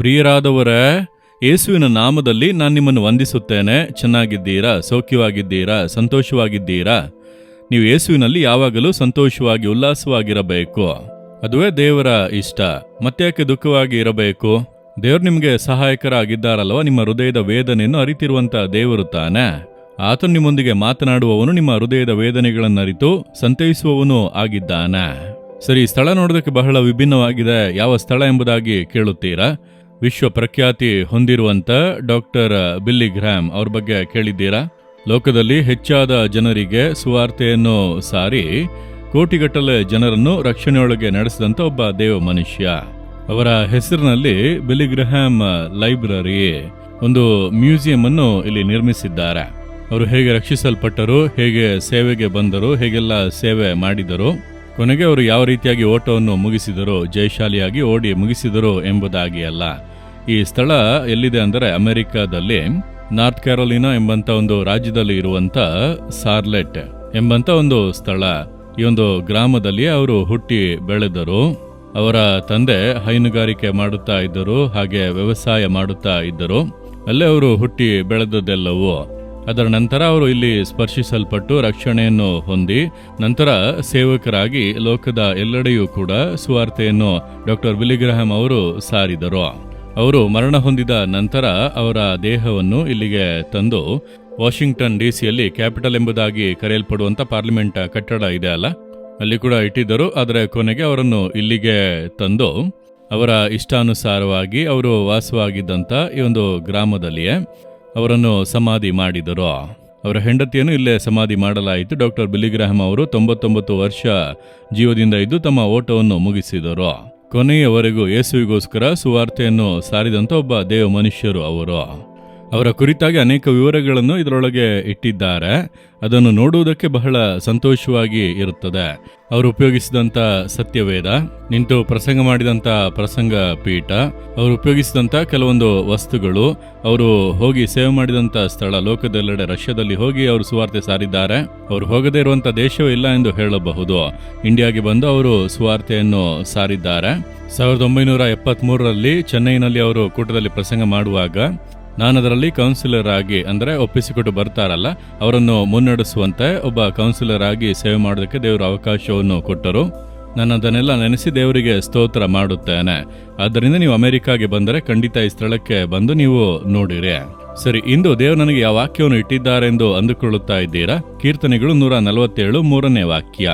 ಪ್ರಿಯರಾದವರೇ, ಯೇಸುವಿನ ನಾಮದಲ್ಲಿ ನಾನು ನಿಮ್ಮನ್ನು ವಂದಿಸುತ್ತೇನೆ. ಚೆನ್ನಾಗಿದ್ದೀರಾ? ಸೌಖ್ಯವಾಗಿದ್ದೀರಾ? ಸಂತೋಷವಾಗಿದ್ದೀರಾ? ನೀವು ಯೇಸುವಿನಲ್ಲಿ ಯಾವಾಗಲೂ ಸಂತೋಷವಾಗಿ, ಉಲ್ಲಾಸವಾಗಿರಬೇಕು. ಅದುವೇ ದೇವರ ಇಷ್ಟ. ಮತ್ತ್ಯಾಕೆ ದುಃಖವಾಗಿ ಇರಬೇಕು? ದೇವರು ನಿಮಗೆ ಸಹಾಯಕರಾಗಿದ್ದಾರಲ್ವ ನಿಮ್ಮ ಹೃದಯದ ವೇದನೆಯನ್ನು ಅರಿತಿರುವಂತ ದೇವರು ತಾನೆ. ಆತನು ನಿಮ್ಮೊಂದಿಗೆ ಮಾತನಾಡುವವನು ನಿಮ್ಮ ಹೃದಯದ ವೇದನೆಗಳನ್ನು ಅರಿತು ಸಂತೈಸುವವನು ಆಗಿದ್ದಾನೆ. ಸರಿ, ಸ್ಥಳ ನೋಡೋದಕ್ಕೆ ಬಹಳ ವಿಭಿನ್ನವಾಗಿದೆ. ಯಾವ ಸ್ಥಳ ಎಂಬುದಾಗಿ ಕೇಳುತ್ತೀರಾ? ವಿಶ್ವ ಪ್ರಖ್ಯಾತಿ ಹೊಂದಿರುವಂಥ ಡಾಕ್ಟರ್ ಬಿಲ್ಲಿ ಗ್ರಾಮ್ ಅವ್ರ ಬಗ್ಗೆ ಕೇಳಿದ್ದೀರಾ? ಲೋಕದಲ್ಲಿ ಹೆಚ್ಚಾದ ಜನರಿಗೆ ಸುವಾರ್ತೆಯನ್ನು ಸಾರಿ ಕೋಟಿಗಟ್ಟಲೆ ಜನರನ್ನು ರಕ್ಷಣೆಯೊಳಗೆ ನಡೆಸಿದಂಥ ಒಬ್ಬ ದೇವ ಮನುಷ್ಯ. ಅವರ ಹೆಸರಿನಲ್ಲಿ ಬಿಲ್ಲಿ ಗ್ರಹಾಮ್ ಲೈಬ್ರರಿ ಒಂದು ಮ್ಯೂಸಿಯಂ ಅನ್ನು ಇಲ್ಲಿ ನಿರ್ಮಿಸಿದ್ದಾರೆ. ಅವರು ಹೇಗೆ ರಕ್ಷಿಸಲ್ಪಟ್ಟರು, ಹೇಗೆ ಸೇವೆಗೆ ಬಂದರು, ಹೇಗೆಲ್ಲ ಸೇವೆ ಮಾಡಿದರು, ಕೊನೆಗೆ ಅವರು ಯಾವ ರೀತಿಯಾಗಿ ಓಟವನ್ನು ಮುಗಿಸಿದರು, ಜಯಶಾಲಿಯಾಗಿ ಓಡಿ ಮುಗಿಸಿದರು ಎಂಬುದಾಗಿ ಅಲ್ಲ. ಈ ಸ್ಥಳ ಎಲ್ಲಿದೆ ಅಂದರೆ ಅಮೆರಿಕಾದಲ್ಲಿ, ನಾರ್ತ್ ಕ್ಯಾರೋಲಿನಾ ಎಂಬಂತ ಒಂದು ರಾಜ್ಯದಲ್ಲಿ ಇರುವಂತ ಸಾರ್ಲೆಟ್ ಎಂಬಂತ ಒಂದು ಸ್ಥಳ. ಈ ಒಂದು ಗ್ರಾಮದಲ್ಲಿ ಅವರು ಹುಟ್ಟಿ ಬೆಳೆದರು. ಅವರ ತಂದೆ ಹೈನುಗಾರಿಕೆ ಮಾಡುತ್ತಾ ಇದ್ದರು, ಹಾಗೆ ವ್ಯವಸಾಯ ಮಾಡುತ್ತಾ ಇದ್ದರು. ಅಲ್ಲೇ ಅವರು ಹುಟ್ಟಿ ಬೆಳೆದದ್ದೆಲ್ಲವೂ. ಅದರ ನಂತರ ಅವರು ಇಲ್ಲಿ ಸ್ಪರ್ಶಿಸಲ್ಪಟ್ಟು ರಕ್ಷಣೆಯನ್ನು ಹೊಂದಿ, ನಂತರ ಸೇವಕರಾಗಿ ಲೋಕದ ಎಲ್ಲೆಡೆಯೂ ಕೂಡ ಸುವಾರ್ತೆಯನ್ನು ಡಾಕ್ಟರ್ ವಿಲಿಗ್ರಹಂ ಅವರು ಸಾರಿದರು. ಅವರು ಮರಣ ಹೊಂದಿದ ನಂತರ ಅವರ ದೇಹವನ್ನು ಇಲ್ಲಿಗೆ ತಂದು ವಾಷಿಂಗ್ಟನ್ ಡಿಸಿಯಲ್ಲಿ ಕ್ಯಾಪಿಟಲ್ ಎಂಬುದಾಗಿ ಕರೆಯಲ್ಪಡುವಂಥ ಪಾರ್ಲಿಮೆಂಟ್ ಕಟ್ಟಡ ಇದೆ ಅಲ್ಲ? ಅಲ್ಲಿ ಕೂಡ ಇಟ್ಟಿದ್ದರು, ಆದರೆ ಕೊನೆಗೆ ಅವರನ್ನು ಇಲ್ಲಿಗೆ ತಂದು ಅವರ ಇಷ್ಟಾನುಸಾರವಾಗಿ ಅವರು ವಾಸವಾಗಿದ್ದಂಥ ಈ ಒಂದು ಗ್ರಾಮದಲ್ಲಿಯೇ ಅವರನ್ನು ಸಮಾಧಿ ಮಾಡಿದರು. ಅವರ ಹೆಂಡತಿಯನ್ನು ಇಲ್ಲೇ ಸಮಾಧಿ ಮಾಡಲಾಯಿತು. ಡಾಕ್ಟರ್ ಬಿಲಿಗ್ರಾಹಂ ಅವರು ತೊಂಬತ್ತೊಂಬತ್ತು ವರ್ಷ ಜೀವದಿಂದ ಇದ್ದು ತಮ್ಮ ಓಟವನ್ನು ಮುಗಿಸಿದರು. ಕೊನೆಯವರೆಗೂ ಯೇಸುವಿಗೋಸ್ಕರ ಸುವಾರ್ತೆಯನ್ನು ಸಾರಿದಂಥ ಒಬ್ಬ ದೇವ ಮನುಷ್ಯರು ಅವರು. ಅವರ ಕುರಿತಾಗಿ ಅನೇಕ ವಿವರಗಳನ್ನು ಇದರೊಳಗೆ ಇಟ್ಟಿದ್ದಾರೆ. ಅದನ್ನು ನೋಡುವುದಕ್ಕೆ ಬಹಳ ಸಂತೋಷವಾಗಿ ಇರುತ್ತದೆ. ಅವರು ಉಪಯೋಗಿಸಿದಂಥ ಸತ್ಯವೇದ, ನಿಂತು ಪ್ರಸಂಗ ಮಾಡಿದಂಥ ಪ್ರಸಂಗ ಪೀಠ, ಅವರು ಉಪಯೋಗಿಸಿದಂಥ ಕೆಲವೊಂದು ವಸ್ತುಗಳು, ಅವರು ಹೋಗಿ ಸೇವೆ ಮಾಡಿದಂಥ ಸ್ಥಳ, ಲೋಕದೆಲ್ಲೆಡೆ ರಷ್ಯಾದಲ್ಲಿ ಹೋಗಿ ಅವರು ಸುವಾರ್ತೆ ಸಾರಿದ್ದಾರೆ. ಅವರು ಹೋಗದೇ ಇರುವಂಥ ದೇಶವೂ ಇಲ್ಲ ಎಂದು ಹೇಳಬಹುದು. ಇಂಡಿಯಾಗೆ ಬಂದು ಅವರು ಸುವಾರ್ತೆಯನ್ನು ಸಾರಿದ್ದಾರೆ. ಸಾವಿರದ ಒಂಬೈನೂರ ಎಪ್ಪತ್ಮೂರರಲ್ಲಿ ಚೆನ್ನೈನಲ್ಲಿ ಅವರು ಕೂಟದಲ್ಲಿ ಪ್ರಸಂಗ ಮಾಡುವಾಗ ನಾನು ಅದರಲ್ಲಿ ಕೌನ್ಸಿಲರ್ ಆಗಿ ಅಂದರೆ ಒಪ್ಪಿಸಿಕೊಟ್ಟು ಬರ್ತಾರಲ್ಲ, ಅವರನ್ನು ಮುನ್ನಡೆಸುವಂತೆ ಒಬ್ಬ ಕೌನ್ಸಿಲರ್ ಆಗಿ ಸೇವೆ ಮಾಡೋದಕ್ಕೆ ದೇವರು ಅವಕಾಶವನ್ನು ಕೊಟ್ಟರು. ನಾನು ಅದನ್ನೆಲ್ಲ ನೆನೆಸಿ ದೇವರಿಗೆ ಸ್ತೋತ್ರ ಮಾಡುತ್ತೇನೆ. ಆದ್ದರಿಂದ ನೀವು ಅಮೆರಿಕಾಗೆ ಬಂದರೆ ಖಂಡಿತ ಈ ಸ್ಥಳಕ್ಕೆ ಬಂದು ನೀವು ನೋಡಿರಿ. ಸರಿ, ಇಂದು ದೇವರು ನನಗೆ ಯಾವ ವಾಕ್ಯವನ್ನು ಇಟ್ಟಿದ್ದಾರೆಂದು ಅಂದುಕೊಳ್ಳುತ್ತಾ ಇದ್ದೀರಾ? ಕೀರ್ತನೆಗಳು ನೂರ ನಲವತ್ತೇಳು ಮೂರನೇ ವಾಕ್ಯ.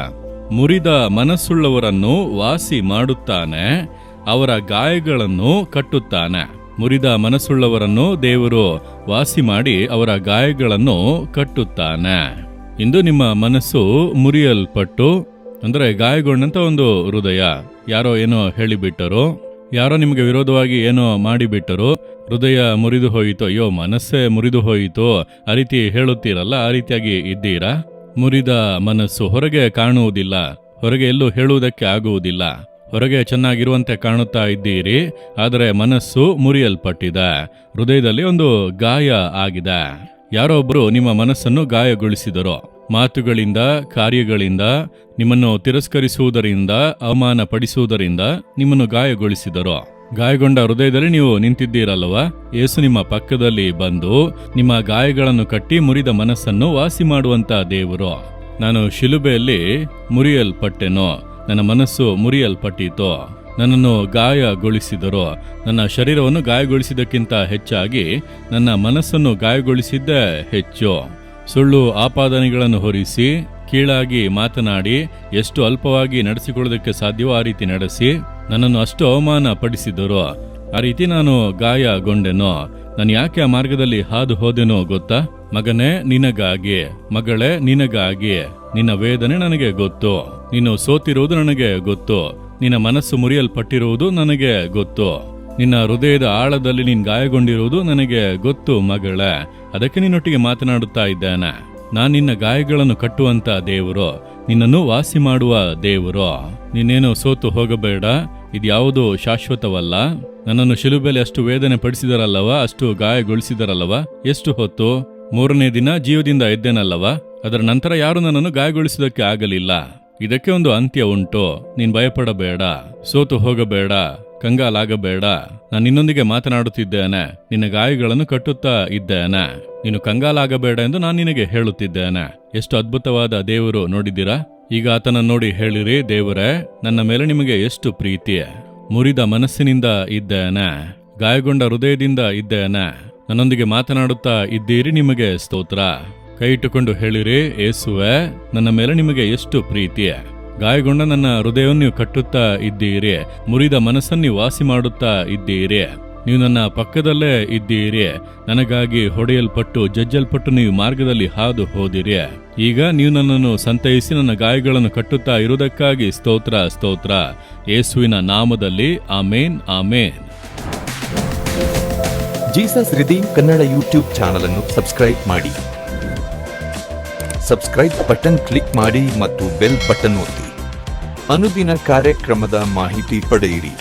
ಮುರಿದ ಮನಸ್ಸುಳ್ಳವರನ್ನು ವಾಸಿ ಮಾಡುತ್ತಾನೆ, ಅವರ ಗಾಯಗಳನ್ನು ಕಟ್ಟುತ್ತಾನೆ. ಮುರಿದ ಮನಸ್ಸುಳ್ಳವರನ್ನು ದೇವರು ವಾಸಿ ಮಾಡಿ ಅವರ ಗಾಯಗಳನ್ನು ಕಟ್ಟುತ್ತಾನೆ. ಇಂದು ನಿಮ್ಮ ಮನಸ್ಸು ಮುರಿಯಲ್ಪಟ್ಟು, ಅಂದರೆ ಗಾಯಗೊಂಡಂಥ ಒಂದು ಹೃದಯ, ಯಾರೋ ಏನೋ ಹೇಳಿಬಿಟ್ಟರು, ಯಾರೋ ನಿಮಗೆ ವಿರೋಧವಾಗಿ ಏನೋ ಮಾಡಿಬಿಟ್ಟರು, ಹೃದಯ ಮುರಿದು ಹೋಯಿತು, ಅಯ್ಯೋ, ಮನಸ್ಸೇ ಮುರಿದು ಹೋಯಿತು, ಆ ರೀತಿ ಹೇಳುತ್ತೀರಲ್ಲ, ಆ ರೀತಿಯಾಗಿ ಇದ್ದೀರಾ? ಮುರಿದ ಮನಸ್ಸು ಹೊರಗೆ ಕಾಣುವುದಿಲ್ಲ, ಹೊರಗೆ ಎಲ್ಲೂ ಹೇಳುವುದಕ್ಕೆ ಆಗುವುದಿಲ್ಲ. ಹೊರಗೆ ಚೆನ್ನಾಗಿರುವಂತೆ ಕಾಣುತ್ತಾ ಇದ್ದೀರಿ, ಆದರೆ ಮನಸ್ಸು ಮುರಿಯಲ್ಪಟ್ಟಿದೆ. ಹೃದಯದಲ್ಲಿ ಒಂದು ಗಾಯ ಆಗಿದೆ. ಯಾರೋ ಒಬ್ಬರು ನಿಮ್ಮ ಮನಸ್ಸನ್ನು ಗಾಯಗೊಳಿಸಿದರು, ಮಾತುಗಳಿಂದ, ಕಾರ್ಯಗಳಿಂದ, ನಿಮ್ಮನ್ನು ತಿರಸ್ಕರಿಸುವುದರಿಂದ ಅವಮಾನ ಪಡಿಸುವುದರಿಂದ ನಿಮ್ಮನ್ನು ಗಾಯಗೊಳಿಸಿದರು. ಗಾಯಗೊಂಡ ಹೃದಯದಲ್ಲಿ ನೀವು ನಿಂತಿದ್ದೀರಲ್ವ ಏಸು ನಿಮ್ಮ ಪಕ್ಕದಲ್ಲಿ ಬಂದು ನಿಮ್ಮ ಗಾಯಗಳನ್ನು ಕಟ್ಟಿ ಮುರಿದ ಮನಸ್ಸನ್ನು ವಾಸಿ ಮಾಡುವಂತ ದೇವರು. ನಾನು ಶಿಲುಬೆಯಲ್ಲಿ ಮುರಿಯಲ್ಪಟ್ಟೆನೋ ನನ್ನ ಮನಸ್ಸು ಮುರಿಯಲ್ಪಟ್ಟಿತು, ನನ್ನನ್ನು ಗಾಯಗೊಳಿಸಿದರು, ನನ್ನ ಶರೀರವನ್ನು ಗಾಯಗೊಳಿಸಿದ್ದಕ್ಕಿಂತ ಹೆಚ್ಚಾಗಿ ನನ್ನ ಮನಸ್ಸನ್ನು ಗಾಯಗೊಳಿಸಿದ್ದೇ ಹೆಚ್ಚು. ಸುಳ್ಳು ಆಪಾದನೆಗಳನ್ನು ಹೊರಿಸಿ, ಕೀಳಾಗಿ ಮಾತನಾಡಿ, ಎಷ್ಟು ಅಲ್ಪವಾಗಿ ನಡೆಸಿಕೊಳ್ಳೋದಕ್ಕೆ ಸಾಧ್ಯವೋ ಆ ರೀತಿ ನಡೆಸಿ, ನನ್ನನ್ನು ಅಷ್ಟು ಅವಮಾನ ಪಡಿಸಿದರು ಆ ರೀತಿ ನಾನು ಗಾಯಗೊಂಡೆನೋ, ನಾನು ಯಾಕೆ ಆ ಮಾರ್ಗದಲ್ಲಿ ಹಾದು ಹೋದೆನೋ ಗೊತ್ತಾ? ಮಗನೇ ನಿನಗಾಗಿ, ಮಗಳೇ ನಿನಗಾಗಿ, ನಿನ್ನ ವೇದನೆ ನನಗೆ ಗೊತ್ತು. ನೀನು ಸೋತಿರುವುದು ನನಗೆ ಗೊತ್ತು. ನಿನ್ನ ಮನಸ್ಸು ಮುರಿಯಲ್ಪಟ್ಟಿರುವುದು ನನಗೆ ಗೊತ್ತು. ನಿನ್ನ ಹೃದಯದ ಆಳದಲ್ಲಿ ನೀನ್ ಗಾಯಗೊಂಡಿರುವುದು ನನಗೆ ಗೊತ್ತು ಮಗಳೇ. ಅದಕ್ಕೆ ನಿನ್ನೊಟ್ಟಿಗೆ ಮಾತನಾಡುತ್ತಾ ಇದ್ದೇನೆ. ನಾನು ನಿನ್ನ ಗಾಯಗಳನ್ನು ಕಟ್ಟುವಂತ ದೇವರು. ನಿನ್ನನ್ನು ವಾಸಿ ಮಾಡುವ ದೇವರು. ನೀನೇನು ಸೋತು ಹೋಗಬೇಡ. ಇದ್ಯಾವುದು ಶಾಶ್ವತವಲ್ಲ. ನನ್ನನ್ನು ಶಿಲುಬೆಲೆ ಅಷ್ಟು ವೇದನೆ ಪಡಿಸಿದರಲ್ಲವ, ಅಷ್ಟು ಗಾಯಗೊಳಿಸಿದರಲ್ಲವ? ಎಷ್ಟು ಹೊತ್ತು? ಮೂರನೇ ದಿನ ಜೀವದಿಂದ ಎದ್ದೇನಲ್ಲವ? ಅದರ ನಂತರ ಯಾರು ನನ್ನನ್ನು ಗಾಯಗೊಳಿಸುವುದಕ್ಕೆ ಆಗಲಿಲ್ಲ. ಇದಕ್ಕೆ ಒಂದು ಅಂತ್ಯ ಉಂಟು. ನೀನ್ ಭಯಪಡಬೇಡ. ಸೋತು ಹೋಗಬೇಡ. ಕಂಗಾಲಾಗಬೇಡ. ನಾನು ನಿನ್ನೊಂದಿಗೆ ಮಾತನಾಡುತ್ತಿದ್ದೇನೆ. ನಿನ್ನ ಗಾಯಗಳನ್ನು ಕಟ್ಟುತ್ತಾ ಇದ್ದೇನೆ. ನೀನು ಕಂಗಾಲಾಗಬೇಡ ಎಂದು ನಾನು ನಿನಗೆ ಹೇಳುತ್ತಿದ್ದೇನೆ. ಎಷ್ಟು ಅದ್ಭುತವಾದ ದೇವರು ನೋಡಿದ್ದೀರಾ? ಈಗ ಆತನ ನೋಡಿ ಹೇಳಿರಿ, ದೇವರೇ, ನನ್ನ ಮೇಲೆ ನಿಮಗೆ ಎಷ್ಟು ಪ್ರೀತಿ. ಮುರಿದ ಮನಸ್ಸಿನಿಂದ ಇದ್ದೇನೆ. ಗಾಯಗೊಂಡ ಹೃದಯದಿಂದ ಇದ್ದೇನೆ. ನನ್ನೊಂದಿಗೆ ಮಾತನಾಡುತ್ತಾ ಇದ್ದೀರಿ, ನಿಮಗೆ ಸ್ತೋತ್ರ. ಕೈ ಇಟ್ಟುಕೊಂಡು ಹೇಳಿರಿ, ಏಸುವೆ, ನನ್ನ ಮೇಲೆ ನಿಮಗೆ ಎಷ್ಟು ಪ್ರೀತಿ ಗಾಯಗೊಂಡ ನನ್ನ ಹೃದಯವನ್ನು ಕಟ್ಟುತ್ತಾ ಇದ್ದೀರಿ, ಮುರಿದ ಮನಸ್ಸನ್ನು ವಾಸಿ ಮಾಡುತ್ತಾ ಇದ್ದೀರಿ. ನೀವು ನನ್ನ ಪಕ್ಕದಲ್ಲೇ ಇದ್ದೀರಿ, ನನಗಾಗಿ ಹೊಡೆಯಲ್ಪಟ್ಟು, ಜಜ್ಜಲ್ಪಟ್ಟು ನೀವು ಮಾರ್ಗದಲ್ಲಿ ಹಾದು ಹೋದಿರಿ. ಈಗ ನೀವು ನನ್ನನ್ನು ಸಂತೈಸಿ, ನನ್ನ ಗಾಯಗಳನ್ನು ಕಟ್ಟುತ್ತಾ ಇರುವುದಕ್ಕಾಗಿ ಸ್ತೋತ್ರ ಸ್ತೋತ್ರ. ಯೇಸುವಿನ ನಾಮದಲ್ಲಿ amen amen. Jesus redeem Kannada YouTube channel ಅನ್ನು ಸಬ್ಸ್ಕ್ರೈಬ್ ಮಾಡಿ. ಸಬ್ಸ್ಕ್ರೈಬ್ ಬಟನ್ ಕ್ಲಿಕ್ ಮಾಡಿ ಮತ್ತು ಬೆಲ್ ಬಟನ್ ಒತ್ತಿ. ಅನುದಿನ ಕಾರ್ಯಕ್ರಮದ ಮಾಹಿತಿ ಪಡೆಯಿರಿ.